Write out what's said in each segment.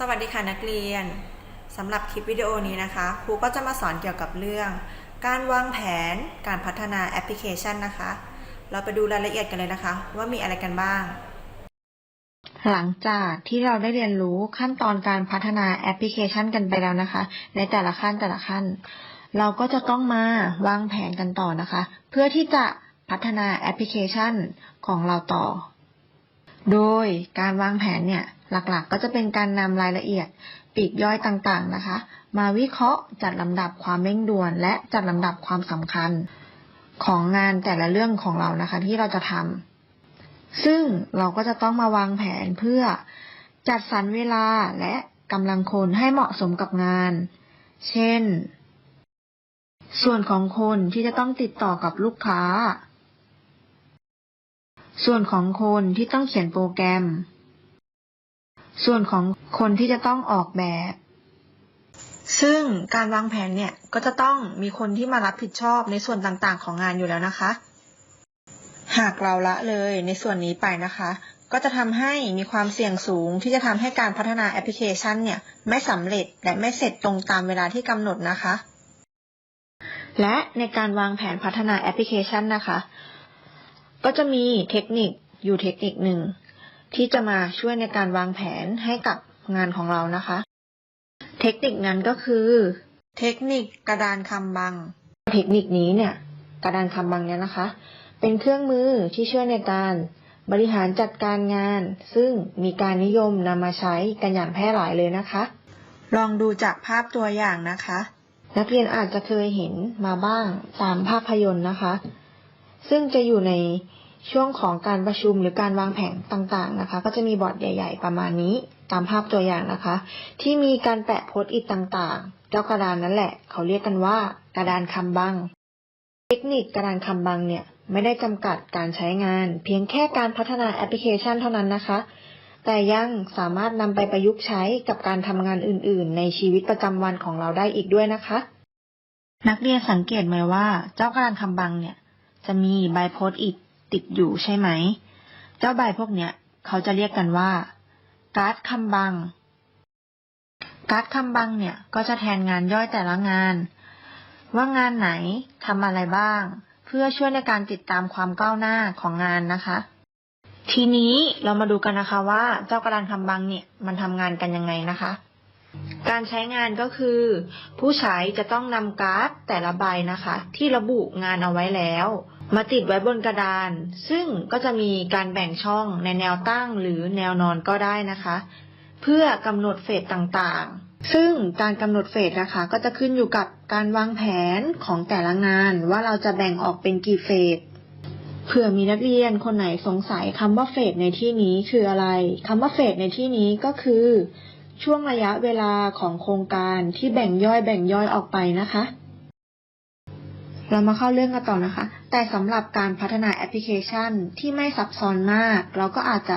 สวัสดีค่ะนักเรียนสำหรับคลิปวิดีโอนี้นะคะครูก็จะมาสอนเกี่ยวกับเรื่อง การวางแผนการพัฒนาแอปพลิเคชันนะคะ เราไปดูรายละเอียดกันเลยนะคะ ว่ามีอะไรกันบ้าง หลังจากที่เราได้เรียนรู้ขั้นตอนการพัฒนาแอปพลิเคชันกันไปแล้วนะคะ ในแต่ละขั้นแต่ละขั้น เราก็จะต้องมาวางแผนกันต่อนะคะ เพื่อที่จะพัฒนาแอปพลิเคชันของเราต่อ โดยการวางแผนเนี่ยหลักๆก็จะเป็นการนำรายละเอียดปีกย่อยต่างๆนะคะ มาวิเคราะห์จัดลำดับความเร่งด่วน และจัดลำดับความสำคัญของงานแต่ละเรื่องของเรานะคะ ที่เราจะทำซึ่งเราก็จะต้องมาวางแผนเพื่อจัดสรรเวลาและกำลังคนให้เหมาะสมกับงาน เช่น ส่วนของคนที่จะต้องติดต่อกับลูกค้า ส่วนของคนที่ต้องเขียนโปรแกรม ส่วนของคนที่จะต้องออกแบบ ซึ่งการวางแผนเนี่ยก็จะต้องมีคนที่มารับผิดชอบในส่วนต่างๆ ของงานอยู่แล้วนะคะ หากเราละเลยในส่วนนี้ไปนะคะ ก็จะทำให้มีความเสี่ยงสูงที่จะทำให้การพัฒนาแอปพลิเคชันเนี่ยไม่สำเร็จและไม่เสร็จตรงตามเวลาที่กำหนดนะคะ และในการวางแผนพัฒนาแอปพลิเคชันนะคะ ก็จะมีเทคนิคอยู่เทคนิคหนึ่งที่จะมาช่วยในการวางแผนให้กับงานของเรานะคะ เทคนิคนั้นก็คือ เทคนิคกระดานคำบัง เทคนิคนี้เนี่ย กระดานคำบังเนี่ยนะคะ เป็นเครื่องมือที่ช่วยในการบริหารจัดการงาน ซึ่งมีการนิยมนำมาใช้กันอย่างแพร่หลายเลยนะคะ ลองดูจากภาพตัวอย่างนะคะ นักเรียนอาจจะเคยเห็นมาบ้างตามภาพยนตร์นะคะ ซึ่งจะอยู่ใน ช่วงของการประชุมหรือการวางแผนต่างๆนะคะ ก็จะมีบอร์ดใหญ่ ๆ ประมาณนี้ตามภาพตัวอย่างนะคะ ที่มีการแปะโพสต์อิทต่างๆ เจ้ากระดานนั่นแหละ เขาเรียกกันว่ากระดานคำบัง เทคนิคกระดานคำบังเนี่ยไม่ได้จำกัดการใช้งาน เพียงแค่การพัฒนาแอปพลิเคชันเท่านั้นนะคะ แต่ยังสามารถนำไปประยุกต์ใช้กับการทำงานอื่น ๆ ในชีวิตประจำวันของเราได้อีกด้วยนะคะ นักเรียนสังเกตไหมว่า เจ้ากระดานคำบังเนี่ย จะมีใบโพสต์อิท ติดอยู่ใช่ไหม เจ้าใบพวกเนี้ยเขาจะเรียกกันว่า การ์ดคำบัง การ์ดคำบังเนี่ยก็จะแทนงานย่อยแต่ละงาน ว่างานไหนทำอะไรบ้าง เพื่อช่วยในการติดตามความก้าวหน้าของงานนะคะ ทีนี้เรามาดูกันนะคะว่าเจ้ากระดานคำบังเนี่ยมันทำงานกันยังไงนะคะการใช้งานก็คือ ผู้ใช้จะต้องนำการ์ดแต่ละใบนะคะ ที่ระบุงานเอาไว้แล้ว มาติดไว้บนกระดาน ซึ่งก็จะมีการแบ่งช่องในแนวตั้งหรือแนวนอนก็ได้นะคะ เพื่อกำหนดเฟสต่างๆ ซึ่งการกำหนดเฟสนะคะ ก็จะขึ้นอยู่กับการวางแผนของแต่ละงาน ว่าเราจะแบ่งออกเป็นกี่เฟสเผื่อมีนักเรียนคนไหนสงสัยคำว่าเฟสในที่นี้คืออะไรคำว่าเฟสในที่นี้ก็คือ ช่วงระยะเวลาของโครงการที่แบ่งย่อยแบ่งย่อยออกไปนะคะ เรามาเข้าเรื่องกันต่อนะคะ แต่สำหรับการพัฒนาแอปพลิเคชันที่ไม่ซับซ้อนมาก เราก็อาจจะ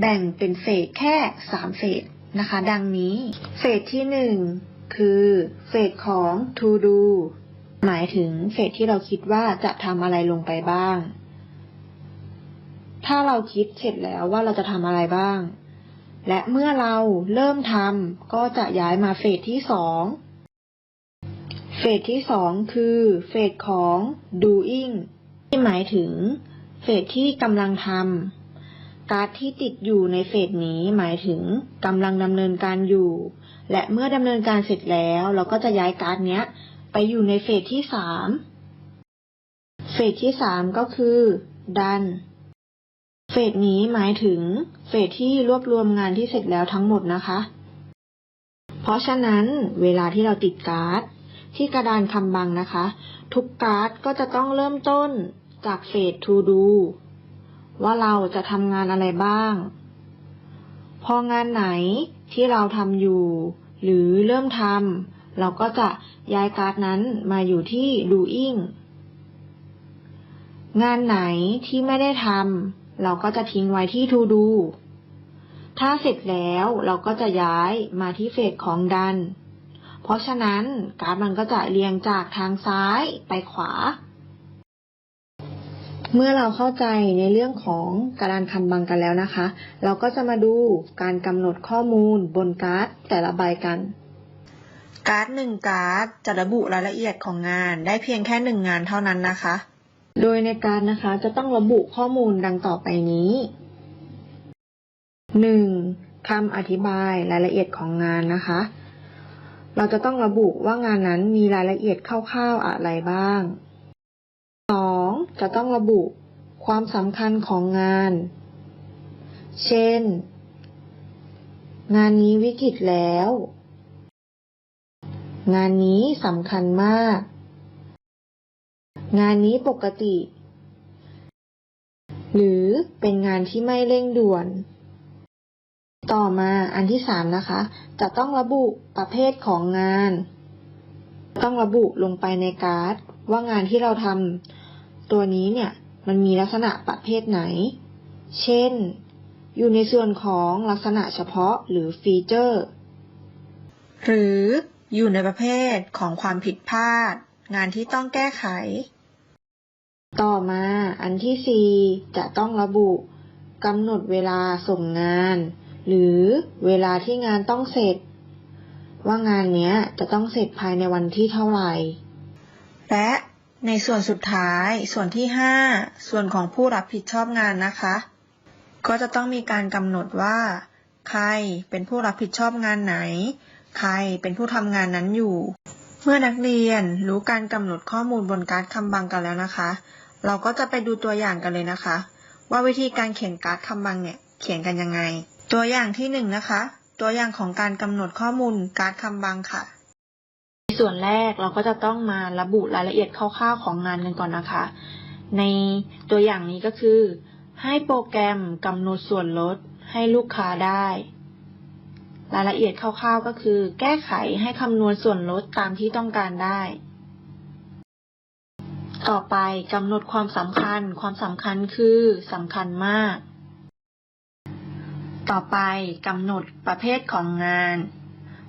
แบ่งเป็นเฟสแค่ 3 เฟสนะคะ ดังนี้ เฟสที่ 1 คือเฟสของ to do หมายถึงเฟสที่เราคิดว่าจะทำอะไรลงไปบ้าง ถ้าเราคิดเสร็จแล้วว่าเราจะทำอะไรบ้าง และเมื่อเราเริ่มทำก็จะย้ายมาเฟสที่สอง เฟสที่สองคือเฟสของ doing ที่หมายถึงเฟสที่กำลังทำการ์ดที่ติดอยู่ในเฟสนี้หมายถึงกำลังดำเนินการอยู่ และเมื่อดำเนินการเสร็จแล้ว เราก็จะย้ายการ์ดเนี้ย ไปอยู่ในเฟสที่สามเฟสที่สามก็คือ done เฟสนี้หมายถึงเฟสที่รวบรวมงานที่เสร็จแล้วทั้งหมดนะคะ เพราะฉะนั้นเวลาที่เราติดการ์ด ที่กระดานคำบังนะคะ ทุกการ์ดก็จะต้องเริ่มต้นจากเฟส to do ว่าเราจะทำงานอะไรบ้าง พองานไหนที่เราทำอยู่ หรือเริ่มทำเราก็จะย้ายการ์ดนั้นมาอยู่ที่ doing งานไหนที่ไม่ได้ทำเราก็จะทิ้งไว้ที่ to do ถ้าเสร็จแล้วเราก็จะย้ายมาที่เฟสของดัน เพราะฉะนั้นการ์ดมันก็จะเรียงจากทางซ้ายไปขวา เมื่อเราเข้าใจในเรื่องของการคำบังกันแล้วนะคะ เราก็จะมาดูการกำหนดข้อมูลบนการ์ดแต่ละใบกันการ์ดหนึ่งการ์ดจะระบุรายละเอียดของงานได้เพียงแค่หนึ่งงานเท่านั้นนะคะ โดยในการ์ดนะคะจะต้องระบุข้อมูลดังต่อไปนี้หนึ่งคำอธิบายรายละเอียดของงานนะคะ เราจะต้องระบุว่างานนั้นมีรายละเอียดคร่าวๆอะไรบ้างสองจะต้องระบุความสำคัญของงาน เช่น งานนี้วิกฤตแล้ว งานนี้สำคัญมาก งานนี้ปกติ หรือเป็นงานที่ไม่เร่งด่วน ต่อมาอันที่สามนะคะ จะต้องระบุประเภทของงาน ต้องระบุลงไปในการ์ด ว่างานที่เราทำตัวนี้เนี่ยมันมีลักษณะประเภทไหน เช่น อยู่ในส่วนของลักษณะเฉพาะหรือฟีเจอร์ หรืออยู่ในประเภทของความผิดพลาด งานที่ต้องแก้ไข ต่อมาอันที่สี่จะต้องระบุกำหนดเวลาส่งงาน หรือเวลาที่งานต้องเสร็จ ว่างานเนี้ยจะต้องเสร็จภายในวันที่เท่าไหร่ และในส่วนสุดท้ายส่วนที่ 5 ส่วนของผู้รับผิดชอบงานนะคะ ก็จะต้องมีการกำหนดว่า ใครเป็นผู้รับผิดชอบงานไหน ใครเป็นผู้ทำงานนั้นอยู่ เมื่อนักเรียนรู้การกำหนดข้อมูลบนการ์ดคำบังกันแล้วนะคะ เราก็จะไปดูตัวอย่างกันเลยนะคะ ว่าวิธีการเขียนการ์ดคำบังเนี่ยเขียนกันยังไง ตัวอย่างที่หนึ่งนะคะ ตัวอย่างของการกำหนดข้อมูลการคำบังค่ะ ในส่วนแรกเราก็จะต้องมาระบุรายละเอียดคร่าวๆของงานกันก่อนนะคะ ในตัวอย่างนี้ก็คือ ให้โปรแกรมกำหนดส่วนลดให้ลูกค้าได้ รายละเอียดคร่าวๆก็คือ แก้ไขให้คำนวณส่วนลดตามที่ต้องการได้ ต่อไปกำหนดความสำคัญ ความสำคัญคือสำคัญมาก ต่อไปกำหนดประเภทของงาน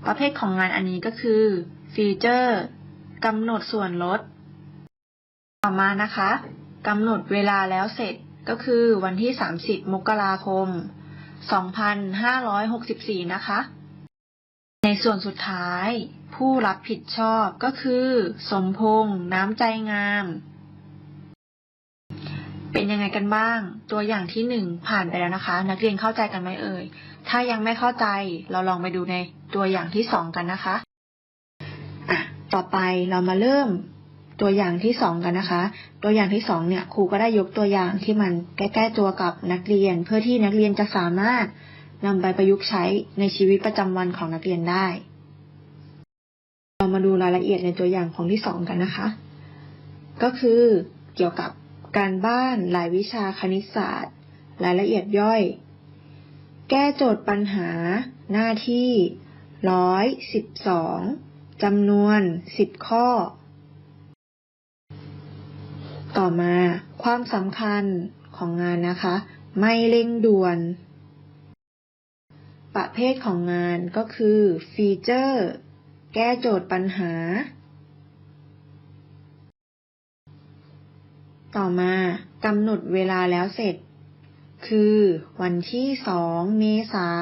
ประเภทของงานอันนี้ก็คือฟีเจอร์กำหนดส่วนลด ต่อมานะคะกำหนดเวลาแล้วเสร็จก็คือวันที่ 30 มกราคม 2564 นะคะ ในส่วนสุดท้าย ผู้รับผิดชอบก็คือ สมพงษ์น้ำใจงาม เป็นยังไงกันบ้าง ตัวอย่างที่หนึ่งผ่านไปแล้วนะคะ นักเรียนเข้าใจกันไหมเอ่ย ถ้ายังไม่เข้าใจเราลองไปดูในตัวอย่างที่สองกันนะคะอะต่อไปเรามาเริ่มตัวอย่างที่สองกันนะคะ ตัวอย่างที่สองเนี่ยครูก็ได้ยกตัวอย่างที่มันใกล้ๆตัวกับนักเรียน เพื่อที่นักเรียนจะสามารถนำไปประยุกต์ใช้ในชีวิตประจำวันของนักเรียนได้ เรามาดูรายละเอียดในตัวอย่างของที่สองกันนะคะ ก็คือเกี่ยวกับ การบ้านรายวิชาคณิตศาสตร์ รายละเอียดย่อย แก้โจทย์ปัญหา หน้าที่ร้อยสิบสองจำนวนสิบข้อ ต่อมาความสำคัญของงานนะคะ ไม่เร่งด่วน ประเภทของงานก็คือฟีเจอร์ แก้โจทย์ปัญหา ต่อมากำหนดเวลาแล้วเสร็จ คือวันที่ 2 เมษาย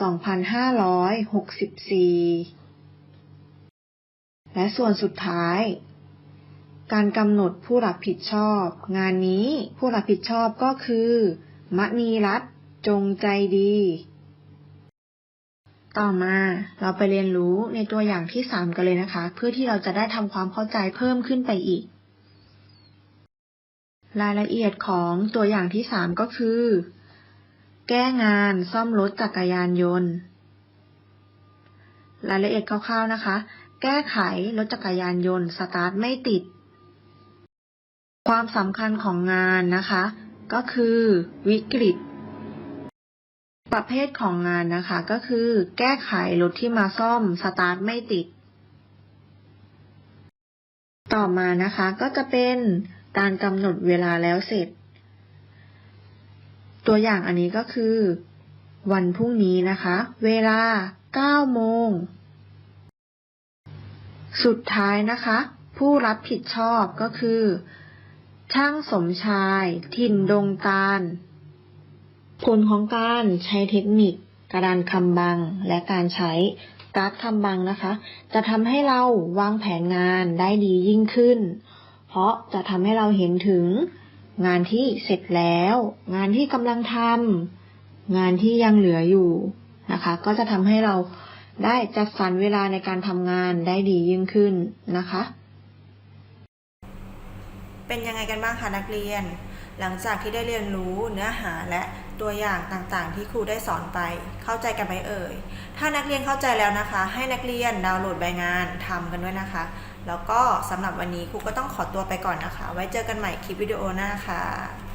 น2564 และส่วนสุดท้าย การกำหนดผู้รับผิดชอบ งานนี้ผู้รับผิดชอบก็คือ มณีรัตน์จงใจดี ต่อมาเราไปเรียนรู้ในตัวอย่างที่สามกันเลยนะคะ เพื่อที่เราจะได้ทำความเข้าใจเพิ่มขึ้นไปอีก รายละเอียดของตัวอย่างที่สามก็คือ แก้งานซ่อมรถจักรยานยนต์ รายละเอียดคร่าวๆนะคะ แก้ไขรถจักรยานยนต์สตาร์ทไม่ติด ความสำคัญของงานนะคะ ก็คือ วิกฤต ประเภทของงานนะคะ ก็คือ แก้ไขรถที่มาซ่อมสตาร์ทไม่ติด ต่อมานะคะก็จะเป็น การกำหนดเวลาแล้วเสร็จ ตัวอย่างอันนี้ก็คือ วันพรุ่งนี้นะคะ เวลา 9 โมง สุดท้ายนะคะ ผู้รับผิดชอบก็คือ ช่างสมชาย ถิ่นดงตาล ผลของการใช้เทคนิค กระดานคำบังและการใช้การ์ดคำบังนะคะ จะทำให้เราวางแผนงานได้ดียิ่งขึ้น เพราะจะทำให้เราเห็นถึง งานที่เสร็จแล้ว งานที่กำลังทำงานที่ยังเหลืออยู่นะคะ ก็จะทำให้เราได้จัดสรรเวลาในการทำงานได้ดียิ่งขึ้นนะคะ เป็นยังไงกันบ้างคะนักเรียน หลังจากที่ได้เรียนรู้เนื้อหาและตัวอย่างต่างๆ ที่ครูได้สอนไป เข้าใจกันไหมเอ่ย ถ้านักเรียนเข้าใจแล้วนะคะ ให้นักเรียนดาวน์โหลดใบงานทำกันด้วยนะคะ แล้วก็สำหรับวันนี้ครูก็ต้องขอตัวไปก่อนนะคะ ไว้เจอกันใหม่คลิปวิดีโอหน้าค่ะ